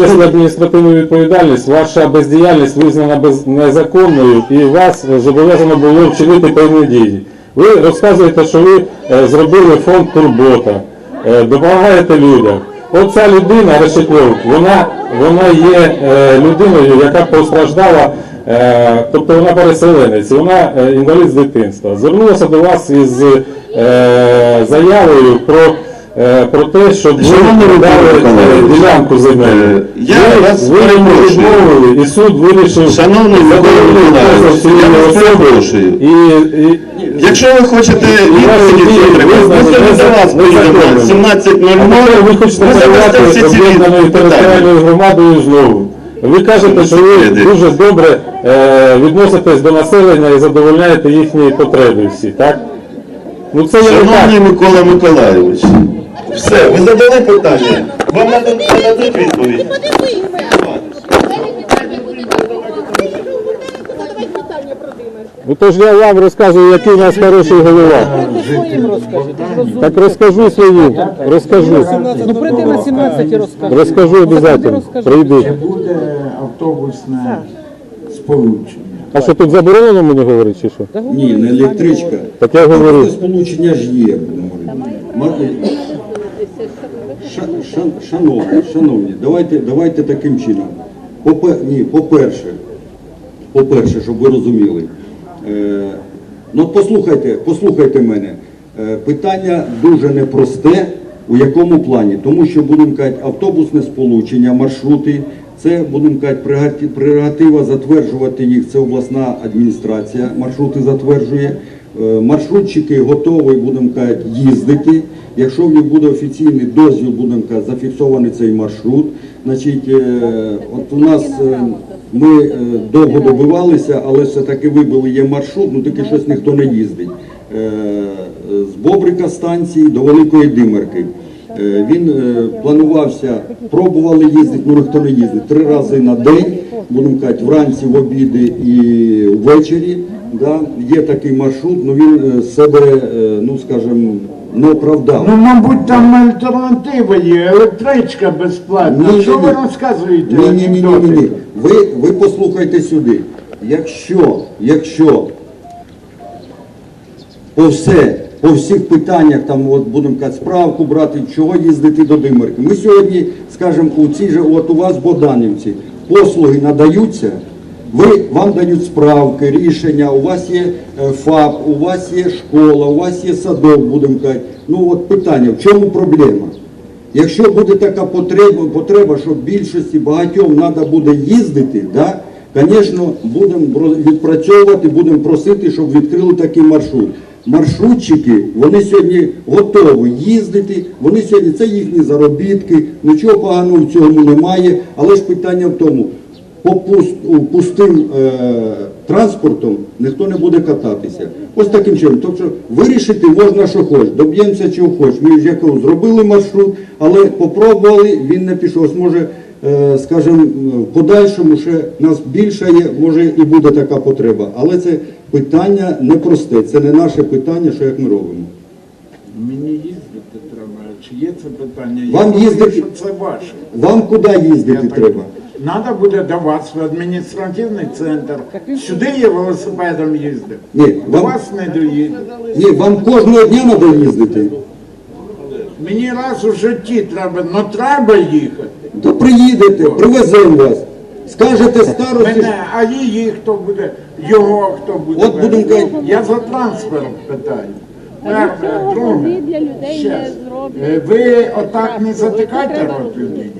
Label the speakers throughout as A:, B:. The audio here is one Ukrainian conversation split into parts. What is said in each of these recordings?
A: Адміністративну відповідальність, ваша бездіяльність визнана без... незаконною і вас зобов'язано було вчинити певні дії. Ви розказуєте, що ви е, зробили фонд Турбота, е, допомагаєте людям. Оця людина, Решетнюк, вона, вона є е, людиною, яка постраждала, тобто вона переселенець, вона інвалід з дитинства. Звернулася до вас із заявою про, про те, щоб ви дали е, ділянку земельну.
B: е, я
A: ви,
B: вас
A: ви йому відмовили, і суд вирішив
B: Шановний Микола
A: цієї
B: я вас перепрошую.
A: І, і,
B: Якщо ви хочете відповіді ми сьогодні до вас приїдемо 17.00.
A: ви хочете
B: ми
A: керувати
B: задасте всі ці
A: об'єднаною територіальною громадою знову. Ви кажете, що ви дуже добре е, відноситесь до населення і задовольняєте їхні потреби всі, так? Ну це є не так.
B: Шановний Микола Миколайович, все, ви задали питання. Вам нададуть відповідь.
A: Ну то ж я вам розказую, який у нас хороший голова. Так розкажу своїм, розкажу.
C: Ну прийди на 17 і розкажи.
A: Розкажу обов'язково.
D: Чи буде автобусне сполучення?
A: А що тут заборонено мені говорити, чи що?
E: Ні, не електричка.
A: Так я говорю.
E: Сполучення ж є, будемо говорити. Шановні, шановні, давайте, давайте таким чином. Ні, по-перше, по-перше, щоб ви розуміли. Е, ну послухайте, послухайте мене. Е, питання дуже непросте. У якому плані? Тому що будемо казати, автобусне сполучення, маршрути, це будемо казати, прерогатива затверджувати їх. Це обласна адміністрація, маршрути затверджує. Е, Маршрутчики готові, будемо казати, їздити. Якщо в них буде офіційний дозвіл, будемо казати, зафіксований цей маршрут. Значить, е, от у нас е, ми е, довго добивалися, але все-таки вибили є маршрут, ну таки щось ніхто не їздить. З Бобрика станції до Великої Димерки. Він планувався, пробували їздити, ну ніхто не їздить. Три рази на день, будемо казати, вранці, в обіди і ввечері. Да, є такий маршрут, ну він е, себе, е, ну скажімо, не оправдав.
D: Ну, мабуть, там альтернатива є, електричка безплатна.
E: Ні,
D: Що
E: ні,
D: ви
E: ні.
D: розказуєте?
E: Ні, ні, ні, ні, ні, ні. Ви, ви послухайте сюди. Якщо, якщо по все, по всіх питаннях, там от будемо казати, справку брати, чого їздити до Димирки. Ми сьогодні, скажімо, у цій же, от у вас в Богданівці, послуги надаються, ви, вам дають справки, рішення, у вас є е, ФАП, у вас є школа, у вас є садок, будемо казати. Ну от питання, в чому проблема? Якщо буде така потреба, потреба що більшості багатьом треба буде їздити, да, звісно, будемо відпрацьовувати, будемо просити, щоб відкрили такий маршрут. Маршрутчики, вони сьогодні готові їздити, вони сьогодні, це їхні заробітки, нічого поганого в цьому немає, але ж питання в тому, пустим е, транспортом ніхто не буде кататися. Ось таким чином. Тобто вирішити можна, що хоч, доб'ємося чого хоч. Ми якого зробили маршрут, але попробували, він не пішов. Ось може, е, скажімо, в подальшому ще нас більше є, може і буде така потреба. Але це питання непросте, це не наше питання, що як ми робимо.
D: Мені їздити треба. Чи є це питання?
E: Вам
D: Я думаю,
E: їздити-
D: що це ваше.
E: Вам куди їздити
D: Я так-
E: треба?
D: Надо буде до вас в адміністративний центр. Сюди я велосипедом їздив.
E: Ні,
D: До
E: вам,
D: вас не доїду.
E: ні, вам кожного дня треба їздити.
D: Мені раз у житті треба, ну треба їхати.
E: То приїдете, привеземо вас. Скажете старості,
D: Мене, а її хто буде, його хто буде.
E: От будемо
D: вести?
E: казати-
D: Я за транспорт питаю. Перше,
F: нічого
D: друге.
F: ви для людей
D: Щас.
F: не зроблять.
D: Е, Ви отак не затикайте рот людині.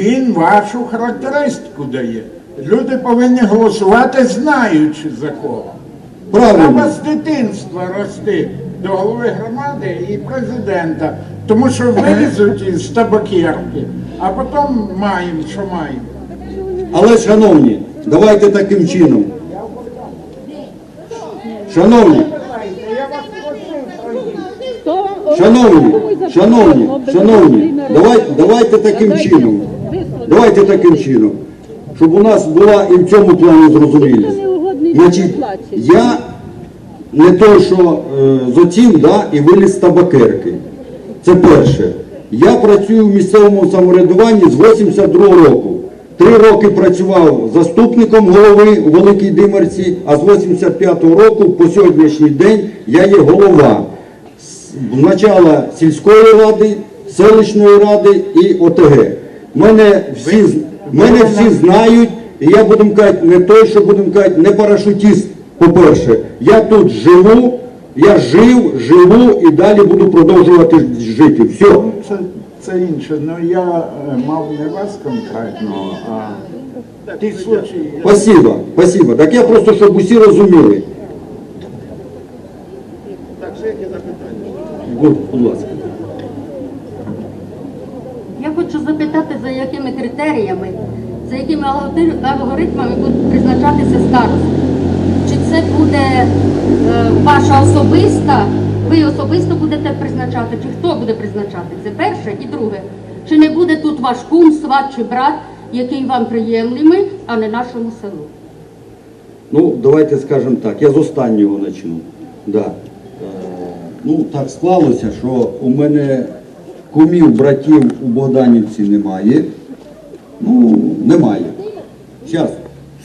D: Він вашу характеристику дає. Люди повинні голосувати, знаючи за кого. Треба з дитинства рости до голови громади і президента, тому що вилізуть із табакерки, а потім маємо, що маємо.
E: Але, шановні, давайте таким чином. Шановні, шановні, шановні, шановні, давайте, давайте таким чином. Давайте таким чином, щоб у нас була і в цьому плані зрозумілість. Значить, я не той, що е, з оцім, да, і виліз з табакерки. Це перше. Я працюю в місцевому самоврядуванні з 82 року. Три роки працював заступником голови у Великій Димерці, а з 85-го року по сьогоднішній день я є голова начала сільської ради, селищної ради і ОТГ. Мене всі, мене всі знають, і я будемо казати, не той, що будемо казати, не парашутіст, по-перше. Я тут живу, я жив, живу і далі буду продовжувати жити. Все.
D: Ну, Це, це інше. Ну я е, мав не вас конкретно, а ті случаї.
E: Спасибо, спасибо. Так я просто, щоб усі розуміли. Будь, будь ласка.
F: Я хочу запитати, за якими критеріями, за якими алгоритмами будуть призначатися старости. Чи це буде е, ваша особиста, ви особисто будете призначати, чи хто буде призначати? Це перше. І друге, чи не буде тут ваш кум, сват чи брат, який вам приємний, а не нашому селу?
E: Ну, давайте скажемо так, я з останнього почну. Е, ну, так склалося, що у мене кумів, братів у Богданівці немає. Ну, немає. Зараз.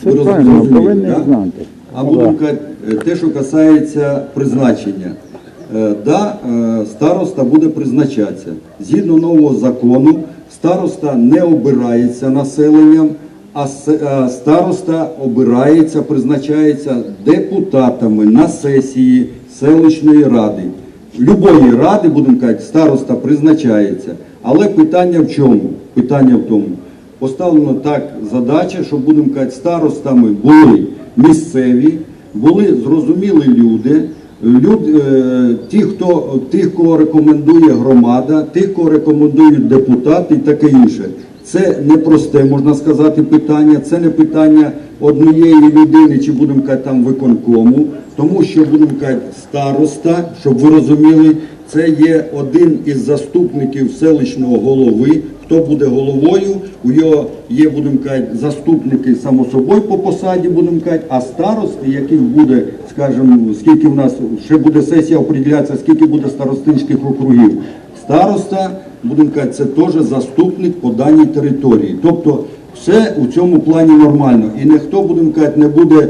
C: Правильно, повинні знати.
E: А казати, е, те, що касається призначення. Е, Да, е, староста буде призначатися. Згідно нового закону, староста не обирається населенням, а а староста обирається, призначається депутатами на сесії селищної ради. Любої ради, будемо казати, староста призначається. Але питання в чому? Питання в тому. Поставлено так задача, щоб будемо казати, старостами були місцеві, були зрозумілі люди, люд, е, ті, тих, кого рекомендує громада, тих, кого рекомендують депутати і таке інше. Це не просте, можна сказати, питання, це не питання однієї людини, чи будемо казати там виконкому, тому що будемо казати староста, щоб ви розуміли, це є один із заступників селищного голови. Хто буде головою, у його є, будемо казати, заступники само собою по посаді, будемо казати, а старости, яких буде, скажімо, скільки в нас ще буде сесія определятися, скільки буде старостинських округів. Староста, будемо казати, це теж заступник по даній території. Тобто все у цьому плані нормально. І ніхто, будемо казати, не буде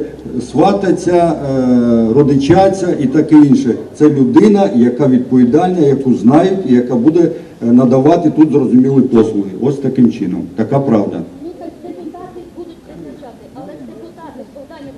E: свататися, е, родичатися і таке інше. Це людина, яка відповідальна, яку знають і яка буде надавати тут зрозумілі послуги. Ось таким чином. Така правда.
G: Так депутати будуть призначати, але депутати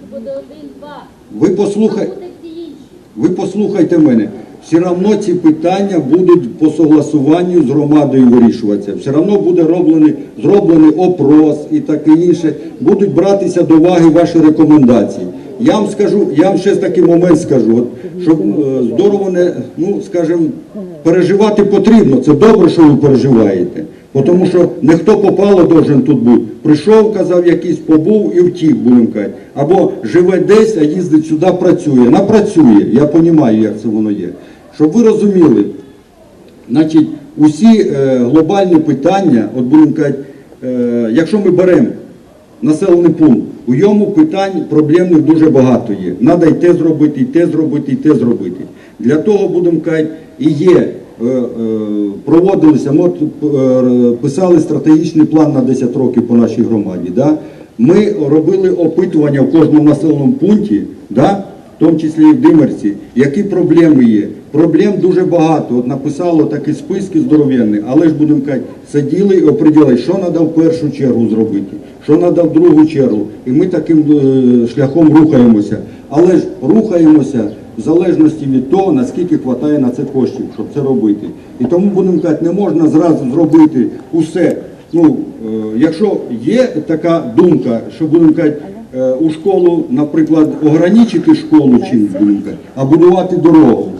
G: з буде один-два.
E: Ви послухай,
G: Буде всі інші.
E: ви послухайте мене. Все одно ці питання будуть по согласуванню з громадою вирішуватися. Все одно буде роблений, зроблений опрос і таке інше. Будуть братися до уваги ваші рекомендації. Я вам скажу, я вам ще такий момент скажу, от, щоб е, здорово не, ну скажімо, переживати потрібно. Це добре, що ви переживаєте. Тому що ніхто попало должен тут бути. Прийшов, казав, якийсь побув і втік, будемо казати. Або живе десь, а їздить сюди, працює. Напрацює. Я розумію, як це воно є. Щоб ви розуміли, значить, усі е, глобальні питання, от будемо казати, е, якщо ми беремо населений пункт, у йому питань проблемних дуже багато є. Треба і те зробити, і те зробити, і те зробити. Для того, будемо казати, і є, е, е, проводилися, ми е, писали стратегічний план на 10 років по нашій громаді. Да? Ми робили опитування в кожному населеному пункті, да? в тому числі і в Димерці, які проблеми є. Проблем дуже багато. От написало такі списки здоров'яні, але ж будемо казати, сиділи і оприділи, що треба в першу чергу зробити, що треба в другу чергу. І ми таким е, шляхом рухаємося. Але ж рухаємося в залежності від того, наскільки вистачає на це коштів, щоб це робити. І тому будемо казати, не можна зразу зробити усе. Ну, е, якщо є така думка, що будемо казати, е, у школу, наприклад, ограничити школу чимось, будемо казати, а будувати дорогу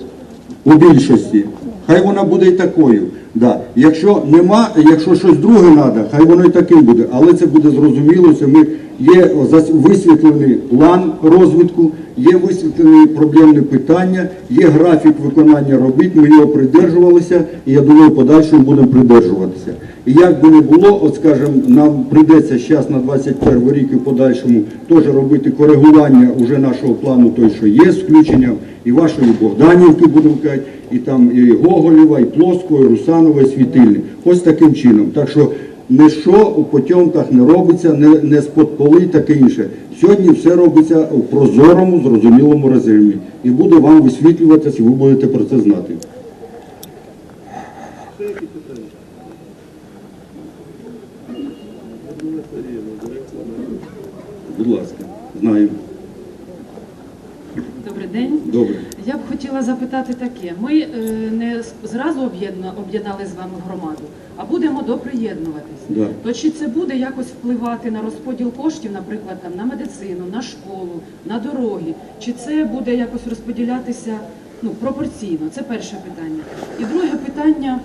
E: у більшості. Хай вона буде і такою. Да. Якщо нема, якщо щось друге треба, хай воно і таким буде. Але це буде зрозуміло. Це ми є висвітлений план розвитку, є висвітлені проблемні питання, є графік виконання робіт. Ми його придержувалися, і я думаю, подальшому будемо придержуватися. І як би не було, от скажімо, нам прийдеться зараз на 21 рік і в подальшому теж робити коригування уже нашого плану, той, що є з включенням і вашої Богданівки, будемо казати, і там і Гоголєва, і Плоского, і Русанова, і Світильни. Ось таким чином. Так що не у потьомках не робиться, не, не з-под поли і таке інше. Сьогодні все робиться в прозорому, зрозумілому режимі. І буде вам висвітлюватися, ви будете про це знати. Будь ласка, знаємо.
H: День.
E: Добре.
H: Я б хотіла запитати таке. Ми е, не зразу об'єдна- об'єднали з вами громаду, а будемо доприєднуватись.
E: Да.
H: То чи це буде якось впливати на розподіл коштів, наприклад, там, на медицину, на школу, на дороги? Чи це буде якось розподілятися ну, пропорційно? Це перше питання. І друге питання.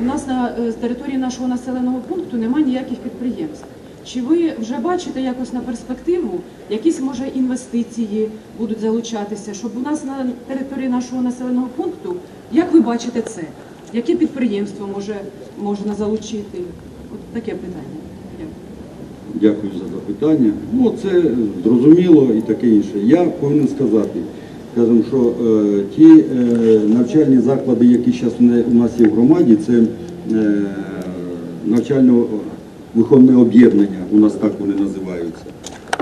H: У нас на е, території нашого населеного пункту немає ніяких підприємств. Чи ви вже бачите якось на перспективу, якісь може інвестиції будуть залучатися, щоб у нас на території нашого населеного пункту, як ви бачите це? Яке підприємство може можна залучити? От таке питання. Дякую.
E: Дякую за запитання. Ну, це зрозуміло і таке інше. Я повинен сказати, скажімо, що е, ті е, навчальні заклади, які зараз у нас є в громаді, це е, навчально-виховне об'єднання, у нас так вони називаються.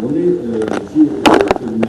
E: Вони е, всі е, сьогодні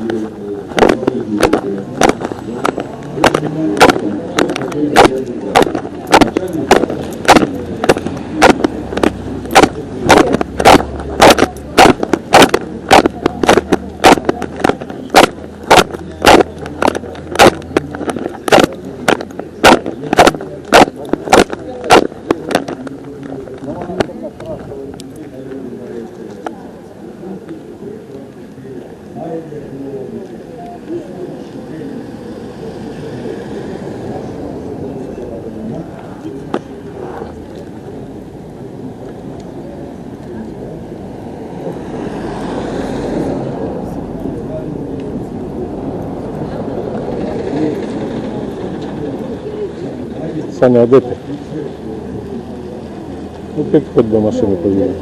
A: Саня, а де ти? Ну підходь до машини, поїдемо.